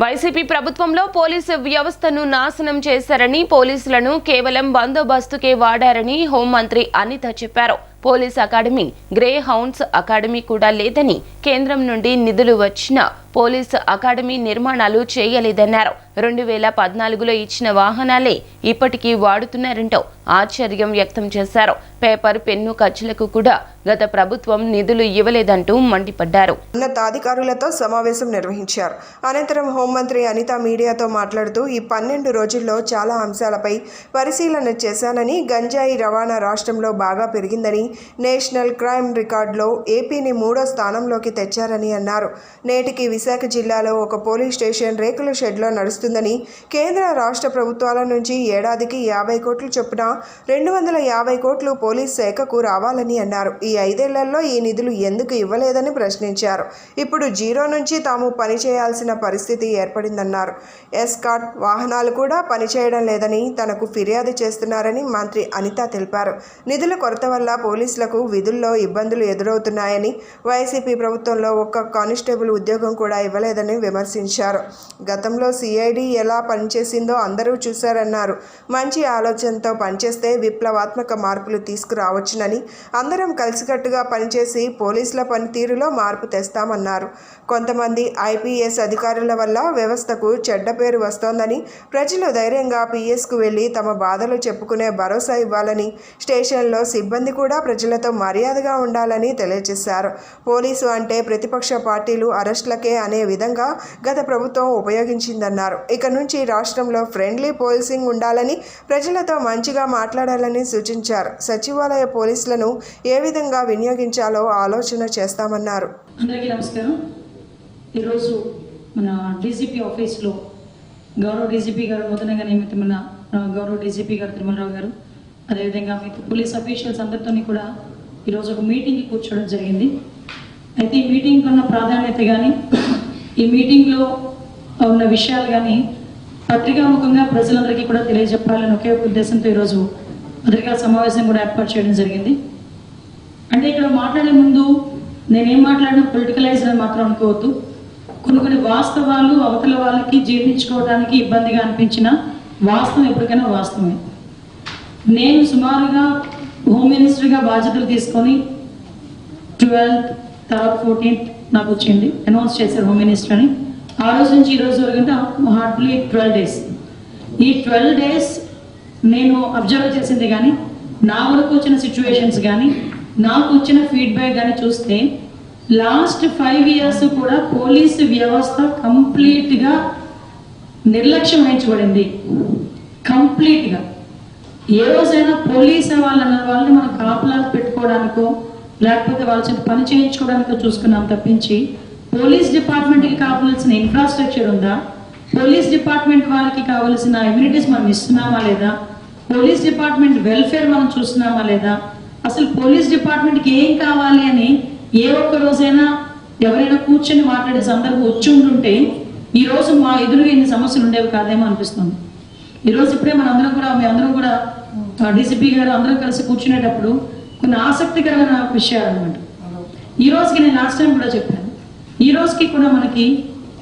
YCP ప్రభుత్వంలో police వ్యవస్థను నాశనం చేశారని పోలీసులను కేవలం బందోబస్తుకే వాడారని హోంమంత్రి అనిత చెప్పారు. Police academy greyhounds academy కూడా లేదని కేంద్రం నుండి నిధులు వచ్చిన పోలీస్ అకాడమీ నిర్మాణాలు చేయలేదన్నారు. రెండు వేల పద్నాలుగులో ఇచ్చిన వాహనాలే ఇప్పటికీ వాడుతున్నారంటూ ఆశ్చర్యం వ్యక్తం చేశారు. పేపర్ పెన్ను ఖర్చులకు కూడా గత ప్రభుత్వం నిధులు ఇవ్వలేదంటూ మండిపడ్డారు. ఉన్నతాధికారులతో సమావేశం నిర్వహించారు. అనంతరం హోంమంత్రి అనిత మీడియాతో మాట్లాడుతూ ఈ పన్నెండు రోజుల్లో చాలా అంశాలపై పరిశీలన చేశానని గంజాయి రవాణా రాష్ట్రంలో బాగా పెరిగిందని నేషనల్ క్రైమ్ రికార్డులో ఏపీని మూడో స్థానంలోకి తెచ్చారని అన్నారు. నేటికి విశాఖ జిల్లాలో ఒక పోలీస్ స్టేషన్ రేకుల షెడ్లో నడుస్తుందని కేంద్ర రాష్ట్ర ప్రభుత్వాల నుంచి ఏడాదికి యాభై కోట్లు చొప్పున రెండు వందల యాభై కోట్లు పోలీస్ శాఖకు రావాలని అన్నారు. ఈ ఐదేళ్ళలో ఈ నిధులు ఎందుకు ఇవ్వలేదని ప్రశ్నించారు. ఇప్పుడు జీరో నుంచి తాము పనిచేయాల్సిన పరిస్థితి ఏర్పడిందన్నారు. ఎస్కాట్ వాహనాలు కూడా పనిచేయడం లేదని తనకు ఫిర్యాదు చేస్తున్నారని మంత్రి అనిత తెలిపారు. నిధుల కొరత వల్ల పోలీసులకు విధుల్లో ఇబ్బందులు ఎదురవుతున్నాయని వైసీపీ ప్రభుత్వంలో ఒక్క కానిస్టేబుల్ ఉద్యోగం కూడా ఇవ్వలేదని విమర్శించారు. గతంలో సిఐడి ఎలా పనిచేసిందో అందరూ చూశారన్నారు. మంచి ఆలోచనతో పనిచేస్తే విప్లవాత్మక మార్పులు తీసుకురావచ్చునని అందరం కలిసికట్టుగా పనిచేసి పోలీసుల పనితీరులో మార్పు తెస్తామన్నారు. కొంతమంది ఐపీఎస్ అధికారుల వల్ల వ్యవస్థకు చెడ్డ పేరు వస్తోందని ప్రజలు ధైర్యంగా పిఎస్కు వెళ్ళి తమ బాధలు చెప్పుకునే భరోసా ఇవ్వాలని స్టేషన్లో సిబ్బంది కూడా ప్రజలతో మర్యాదగా ఉండాలని తెలియజేశారు. పోలీసు అంటే ప్రతిపక్ష పార్టీలు అరెస్టులకే అనే విధంగా గత ప్రభుత్వం ఉపయోగించిందన్నారు. ఇక నుంచి రాష్ట్రంలో ఫ్రెండ్లీ పోలీసింగ్ ఉండాలని ప్రజలతో మంచిగా మాట్లాడాలని సూచించారు. సచివాలయ పోలీసులను ఏ విధంగా వినియోగించాలో ఆలోచన చేస్తామన్నారు. అందరికీ నమస్కారం. ఈరోజు మన డీజీపీ ఆఫీస్లో గౌరవ డీజీపీ గారు నూతనంగా నియమితమైన గౌరవ డీజీపీ గారు తిరుమలరావు గారు అదేవిధంగా మీ పోలీస్ అఫీషియల్స్ అందరితో కూడా ఈరోజు ఒక మీటింగ్ కూర్చోవడం జరిగింది. అయితే ఈ మీటింగ్ ఉన్న ప్రాధాన్యత కానీ ఈ మీటింగ్లో ఉన్న విషయాలు కానీ పత్రికాముఖంగా ప్రజలందరికీ కూడా తెలియజెప్పాలని ఒకే ఒక ఉద్దేశంతో ఈరోజు పత్రికా సమావేశం కూడా ఏర్పాటు చేయడం జరిగింది. అంటే ఇక్కడ మాట్లాడే ముందు నేనేం మాట్లాడినా పొలిటికలైజ్ అని మాత్రం అనుకోవద్దు. కొన్ని కొన్ని వాస్తవాలు అవతల వాళ్ళకి జీర్ణించుకోవడానికి ఇబ్బందిగా అనిపించిన వాస్తవం ఎప్పటికైనా వాస్తవమే. నేను సుమారుగా హోమ్ మినిస్టర్గా బాధ్యతలు తీసుకొని ట్వెల్త్ తర్వాత ఫోర్టీన్త్ నాకు వచ్చింది. అనౌన్స్ చేశారు హోమ్ మినిస్టర్ అని. ఆ రోజు నుంచి ఈ రోజు వరకు అంటే హార్డ్లీ ట్వెల్వ్ డేస్ ఈ ట్వెల్వ్ డేస్ నేను అబ్జర్వ్ చేసింది కానీ నా వరకు వచ్చిన సిచ్యువేషన్స్ కానీ నాకు వచ్చిన ఫీడ్బ్యాక్ కానీ చూస్తే లాస్ట్ ఫైవ్ ఇయర్స్ కూడా పోలీసు వ్యవస్థ కంప్లీట్గా నిర్లక్ష్యం వహించబడింది. కంప్లీట్గా ఏ రోజైనా పోలీస్ వాళ్ళన్న వాళ్ళని మనం కాపలా పెట్టుకోవడానికో లేకపోతే వాళ్ళ చేత పని చేయించుకోవడానికో చూసుకున్నాం తప్పించి పోలీస్ డిపార్ట్మెంట్కి కావాల్సిన ఇన్ఫ్రాస్ట్రక్చర్ ఉందా? పోలీస్ డిపార్ట్మెంట్ వాళ్ళకి కావాల్సిన ఇమ్యూనిటీస్ మనం ఇస్తున్నామా లేదా? పోలీస్ డిపార్ట్మెంట్ వెల్ఫేర్ మనం చూస్తున్నామా లేదా? అసలు పోలీస్ డిపార్ట్మెంట్కి ఏం కావాలి అని ఏ ఒక్క రోజైనా ఎవరైనా కూర్చొని మాట్లాడే సందర్భం వచ్చి ఉంటుంటే ఈ రోజు మా ఎదురుగా ఇన్ని సమస్యలు ఉండేవి కాదేమో అనిపిస్తుంది. ఈరోజు ఇప్పుడే మన అందరం కూడా మీ అందరం కూడా డీసీపీ గారు అందరం కలిసి కూర్చునేటప్పుడు కొన్ని ఆసక్తికరమైన విషయాలు అనమాట ఈ రోజుకి నేను లాస్ట్ టైం కూడా చెప్పాను. ఈ రోజుకి కూడా మనకి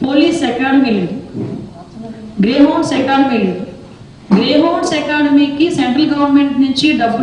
పోలీస్ అకాడమీ లేదు. గ్రే అకాడమీ లేదు. గ్రే అకాడమీకి సెంట్రల్ గవర్నమెంట్ నుంచి డబ్బులు